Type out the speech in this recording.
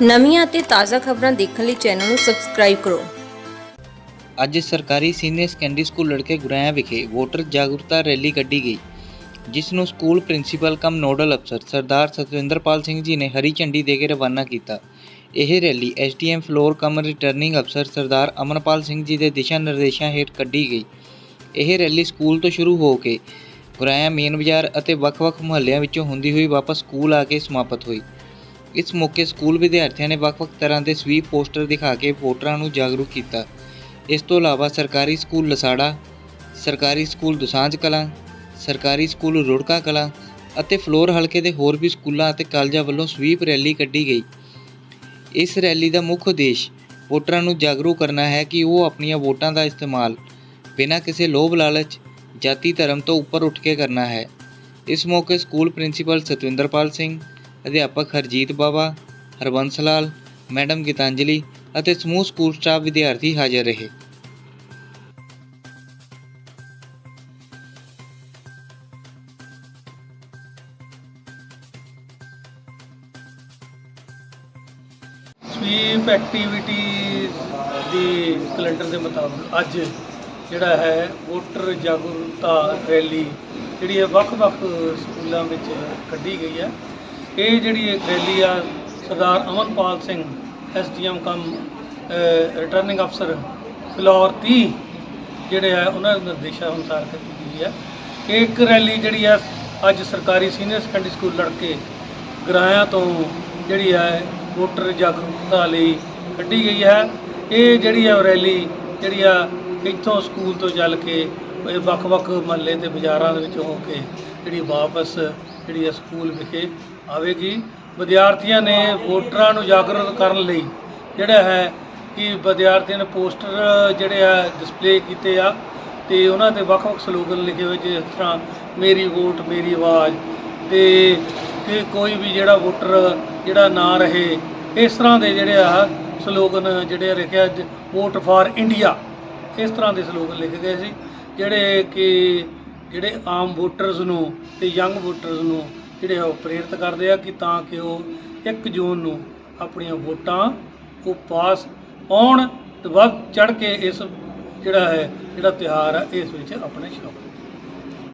ਨਵੀਆਂ ਅਤੇ ਤਾਜ਼ਾ ਖਬਰਾਂ ਦੇਖਣ ਲਈ ਚੈਨਲ ਨੂੰ ਸਬਸਕ੍ਰਾਈਬ ਕਰੋ। ਅੱਜ ਸਰਕਾਰੀ ਸੀਨੀਅਰ ਸੈਕੰਡਰੀ ਸਕੂਲ ਲੜਕੇ ਗੁਰਾਇਆ ਵਿਖੇ ਵੋਟਰ ਜਾਗਰੂਕਤਾ ਰੈਲੀ ਕੱਢੀ ਗਈ, ਜਿਸ ਨੂੰ ਸਕੂਲ ਪ੍ਰਿੰਸੀਪਲ ਕਮ ਨੋਡਲ ਅਫਸਰ ਸਰਦਾਰ ਸਤਵਿੰਦਰਪਾਲ ਸਿੰਘ ਜੀ ਨੇ ਹਰੀ ਝੰਡੀ ਦੇ ਕੇ ਰਵਾਨਾ ਕੀਤਾ। ਇਹ rally SDM Phillaur cum returning ਅਫਸਰ ਸਰਦਾਰ ਅਮਨਪਾਲ ਸਿੰਘ ਜੀ ਦੇ ਦਿਸ਼ਾ ਨਿਰਦੇਸ਼ਾਂ ਹੇਠ ਕੱਢੀ ਗਈ। ਇਹ ਰੈਲੀ ਸਕੂਲ ਤੋਂ ਸ਼ੁਰੂ ਹੋ ਕੇ ਗੁਰਾਇਆ ਮੇਨ ਬਾਜ਼ਾਰ ਅਤੇ ਵੱਖ-ਵੱਖ ਮੁਹੱਲਿਆਂ ਵਿੱਚੋਂ ਹੁੰਦੀ ਹੋਈ ਵਾਪਸ ਸਕੂਲ ਆ ਕੇ ਸਮਾਪਤ ਹੋਈ। ਇਸ ਮੌਕੇ ਸਕੂਲ ਵਿਦਿਆਰਥੀਆਂ ਨੇ ਵੱਖ-ਵੱਖ ਤਰ੍ਹਾਂ ਦੇ ਸਵੀਪ ਪੋਸਟਰ ਦਿਖਾ ਕੇ ਵੋਟਰਾਂ ਨੂੰ ਜਾਗਰੂਕ ਕੀਤਾ। ਇਸ ਤੋਂ ਇਲਾਵਾ ਸਰਕਾਰੀ ਸਕੂਲ ਲਸਾੜਾ, ਸਰਕਾਰੀ ਸਕੂਲ ਦੁਸਾਂਝ ਕਲਾਂ, ਸਰਕਾਰੀ ਸਕੂਲ ਰੁੜਕਾ ਕਲਾਂ ਅਤੇ ਫਲੋਰ ਹਲਕੇ ਦੇ ਹੋਰ ਵੀ ਸਕੂਲਾਂ ਅਤੇ ਕਾਲਜਾਂ ਵੱਲੋਂ ਸਵੀਪ ਰੈਲੀ ਕੱਢੀ ਗਈ। ਇਸ ਰੈਲੀ ਦਾ ਮੁੱਖ ਉਦੇਸ਼ ਵੋਟਰਾਂ ਨੂੰ ਜਾਗਰੂਕ ਕਰਨਾ ਹੈ ਕਿ ਉਹ ਆਪਣੀਆਂ ਵੋਟਾਂ ਦਾ ਇਸਤੇਮਾਲ ਬਿਨਾਂ ਕਿਸੇ ਲੋਭ ਲਾਲਚ, ਜਾਤੀ ਧਰਮ ਤੋਂ ਉੱਪਰ ਉੱਠ ਕੇ ਕਰਨਾ ਹੈ। ਇਸ ਮੌਕੇ ਸਕੂਲ ਪ੍ਰਿੰਸੀਪਲ ਸਤਵਿੰਦਰਪਾਲ ਸਿੰਘ ਅਧਿਆਪਕ ਹਰਜੀਤ ਬਾਵਾ, ਹਰਬੰਸ ਲਾਲ, ਮੈਡਮ ਗੀਤਾਂਜਲੀ ਅਤੇ ਸਮੂਹ ਸਕੂਲ ਸਟਾਫ ਵਿਦਿਆਰਥੀ ਹਾਜ਼ਰ ਰਹੇ। ਸਵੀਪ ਐਕਟੀਵਿਟੀ ਦੀ ਕੈਲੰਡਰ ਦੇ ਮੁਤਾਬਕ ਅੱਜ ਜਿਹੜਾ ਹੈ ਵੋਟਰ ਜਾਗਰੂਕਤਾ ਰੈਲੀ ਜਿਹੜੀ ਹੈ ਵੱਖ-ਵੱਖ ਸਕੂਲਾਂ ਵਿੱਚ ਕੱਢੀ ਗਈ ਹੈ। ਇਹ ਜਿਹੜੀ ਇੱਕ ਰੈਲੀ ਆ, Sardar Amanpal Singh SDM cum returning ਅਫਸਰ ਫਲੋਰ 30 ਜਿਹੜੇ ਆ, ਉਹਨਾਂ ਦੇ ਨਿਰਦੇਸ਼ਾਂ ਅਨੁਸਾਰ ਕੀਤੀ ਗਈ ਹੈ ਇਹ ਇੱਕ ਰੈਲੀ ਜਿਹੜੀ ਆ, ਅੱਜ ਸਰਕਾਰੀ ਸੀਨੀਅਰ ਸੈਕੰਡਰੀ ਸਕੂਲ ਲੜਕੇ ਗਰਾਇਆ ਤੋਂ ਜਿਹੜੀ ਹੈ ਵੋਟਰ ਜਾਗਰੂਕਤਾ ਲਈ ਕੱਢੀ ਗਈ ਹੈ ਇਹ ਜਿਹੜੀ ਹੈ ਰੈਲੀ ਜਿਹੜੀ ਆ, ਇੱਥੋਂ ਸਕੂਲ ਤੋਂ ਚੱਲ ਕੇ, ਵੱਖ-ਵੱਖ ਮਹੱਲੇ ਤੇ ਬਾਜ਼ਾਰਾਂ ਦੇ ਵਿੱਚ ਹੋ ਕੇ ਜਿਹੜੀ ਵਾਪਸ ਜਿਹੜੀ ਹੈ ਸਕੂਲ ਵਿਖੇ ਆਵੇਗੀ। ਵਿਦਿਆਰਥੀਆਂ ਨੇ ਵੋਟਰਾਂ ਨੂੰ ਜਾਗਰੂਕ ਕਰਨ ਲਈ ਜਿਹੜਾ ਹੈ ਕਿ ਵਿਦਿਆਰਥੀਆਂ ਨੇ ਪੋਸਟਰ ਜਿਹੜੇ ਆ ਡਿਸਪਲੇ ਕੀਤੇ ਆ ਤੇ ਉਹਨਾਂ ਤੇ ਵੱਖ-ਵੱਖ ਸਲੋਗਨ ਲਿਖੇ ਹੋਏ ਜਿਸ ਤਰ੍ਹਾਂ, ਮੇਰੀ ਵੋਟ, ਮੇਰੀ ਆਵਾਜ਼ ਤੇ ਕਿ ਕੋਈ ਵੀ ਜਿਹੜਾ ਵੋਟਰ ਜਿਹੜਾ ਨਾ ਰਹੇ, ਇਸ ਤਰ੍ਹਾਂ ਦੇ ਜਿਹੜੇ ਆ ਸਲੋਗਨ ਜਿਹੜੇ ਲਿਖਿਆ ਵੋਟ ਫਾਰ ਇੰਡੀਆ ਇਸ ਤਰ੍ਹਾਂ ਦੇ ਸਲੋਗਨ ਲਿਖੇ ਗਏ ਸੀ, ਜਿਹੜੇ ਕਿ ਜਿਹੜੇ ਆਮ ਵੋਟਰਸ ਨੂੰ ਤੇ ਯੰਗ ਵੋਟਰਸ ਨੂੰ ਜਿਹੜੇ ਆ ਉਹ ਪ੍ਰੇਰਿਤ ਕਰਦੇ ਆ ਕਿ ਤਾਂ ਕਿ ਉਹ 1 ਜੂਨ ਨੂੰ ਆਪਣੀਆਂ ਵੋਟਾਂ ਉਹ ਪਾਸ ਆਉਣ ਤੇ ਵੱਧ ਚੜ ਕੇ ਇਸ ਜਿਹੜਾ ਹੈ, ਜਿਹੜਾ ਤਿਉਹਾਰ ਹੈ ਇਸ ਵਿੱਚ ਆਪਣੇ ਸ਼ਾਮਲ